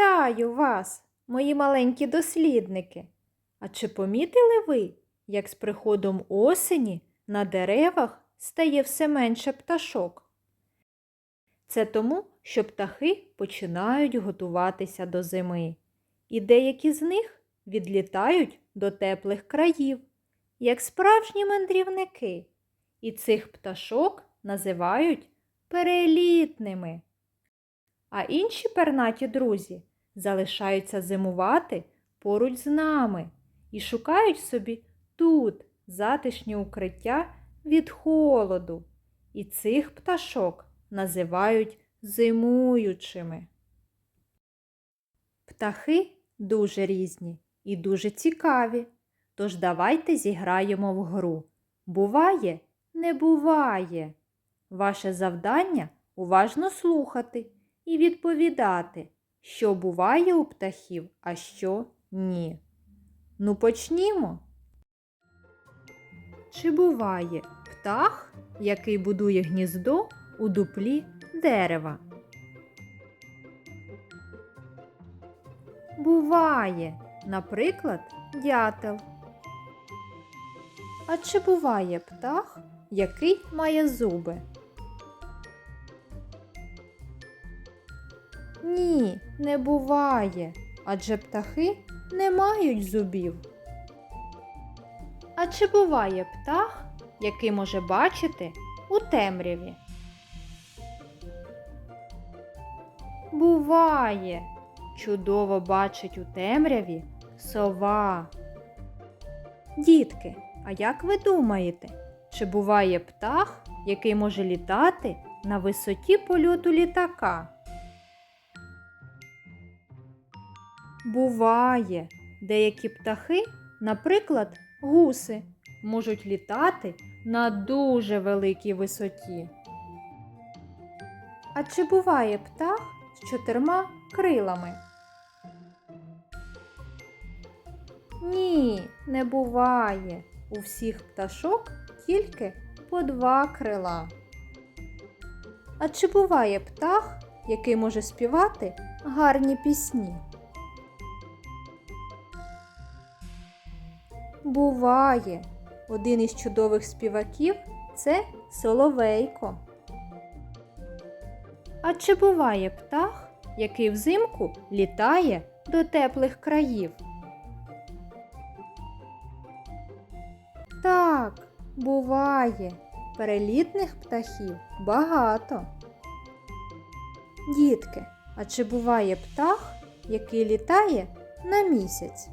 Вітаю вас, мої маленькі дослідники. А чи помітили ви, як з приходом осені на деревах стає все менше пташок? Це тому, що птахи починають готуватися до зими, і деякі з них відлітають до теплих країв, як справжні мандрівники, і цих пташок називають перелітними. А інші пернаті друзі залишаються зимувати поруч з нами і шукають собі тут затишні укриття від холоду. І цих пташок називають зимуючими. Птахи дуже різні і дуже цікаві. Тож давайте зіграємо в гру. Буває, не буває. Ваше завдання уважно слухати і відповідати, що буває у птахів, а що ні. Ну почнімо. Чи буває птах, який будує гніздо у дуплі дерева? Буває, наприклад, дятел. А чи буває птах, який має зуби? Ні, не буває, адже птахи не мають зубів. А чи буває птах, який може бачити у темряві? Буває, чудово бачить у темряві сова. Дітки, а як ви думаєте, чи буває птах, який може літати на висоті польоту літака? Буває, деякі птахи, наприклад, гуси, можуть літати на дуже великій висоті. А чи буває птах з чотирма крилами? Ні, не буває. У всіх пташок тільки по два крила. А чи буває птах, який може співати гарні пісні? Буває. Один із чудових співаків це Соловейко. А чи буває птах, який взимку літає до теплих країв? Так, буває. Перелітних птахів багато. Дітки, а чи буває птах, який літає на місяць?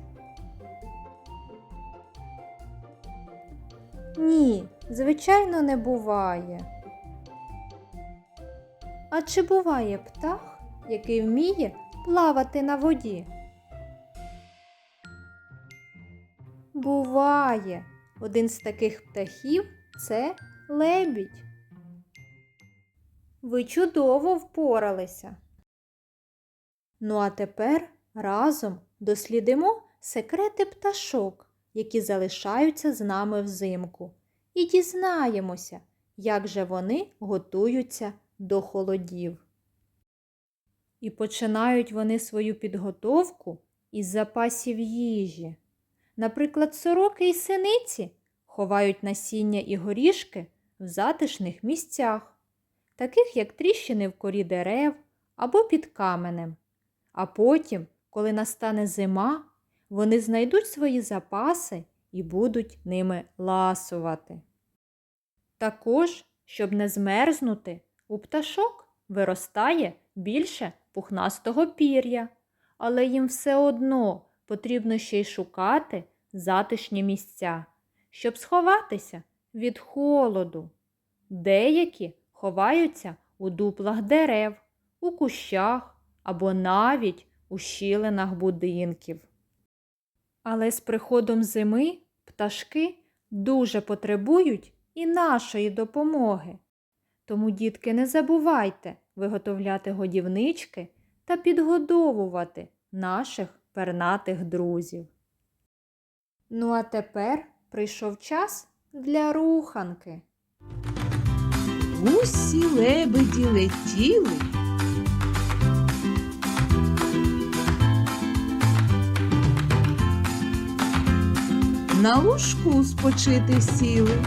Ні, звичайно, не буває. А чи буває птах, який вміє плавати на воді? Буває. Один з таких птахів це лебідь. Ви чудово впоралися. Ну а тепер разом дослідимо секрети пташок, які залишаються з нами взимку, і дізнаємося, як же вони готуються до холодів. І починають вони свою підготовку із запасів їжі. Наприклад, сороки і синиці ховають насіння і горішки в затишних місцях, таких як тріщини в корі дерев або під каменем. А потім, коли настане зима, вони знайдуть свої запаси і будуть ними ласувати. Також, щоб не змерзнути, у пташок виростає більше пухнастого пір'я, але їм все одно потрібно ще й шукати затишні місця, щоб сховатися від холоду. Деякі ховаються у дуплах дерев, у кущах або навіть у щілинах будинків. Але з приходом зими пташки дуже потребують і нашої допомоги. Тому, дітки, не забувайте виготовляти годівнички та підгодовувати наших пернатих друзів. Ну, а тепер прийшов час для руханки. Гусі лебеді летіли, на лужку спочити сіли.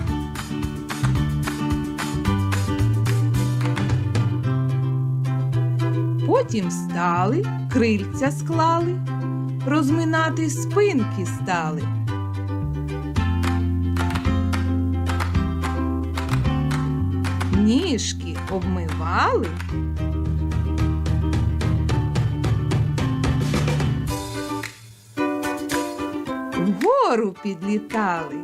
Потім встали, крильця склали, розминати спинки стали. Ніжки обмивали. Вгору підлітали.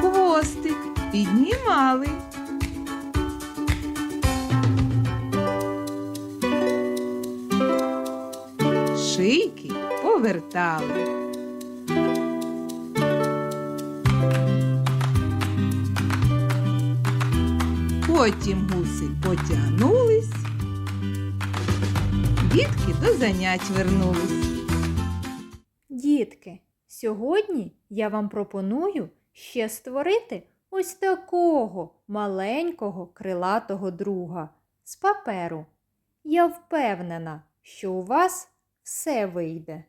Хвостик піднімали. Шийки повертали. Потім гуси потягнулись, дітки до занять вернулись. Дітки, сьогодні я вам пропоную ще створити ось такого маленького крилатого друга з паперу. Я впевнена, що у вас все вийде.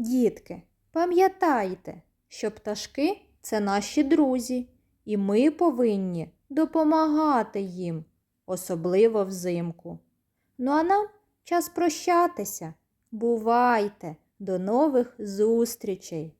Дітки, пам'ятайте, що пташки це наші друзі, і ми повинні допомагати їм, особливо взимку. Ну а нам час прощатися. Бувайте, до нових зустрічей!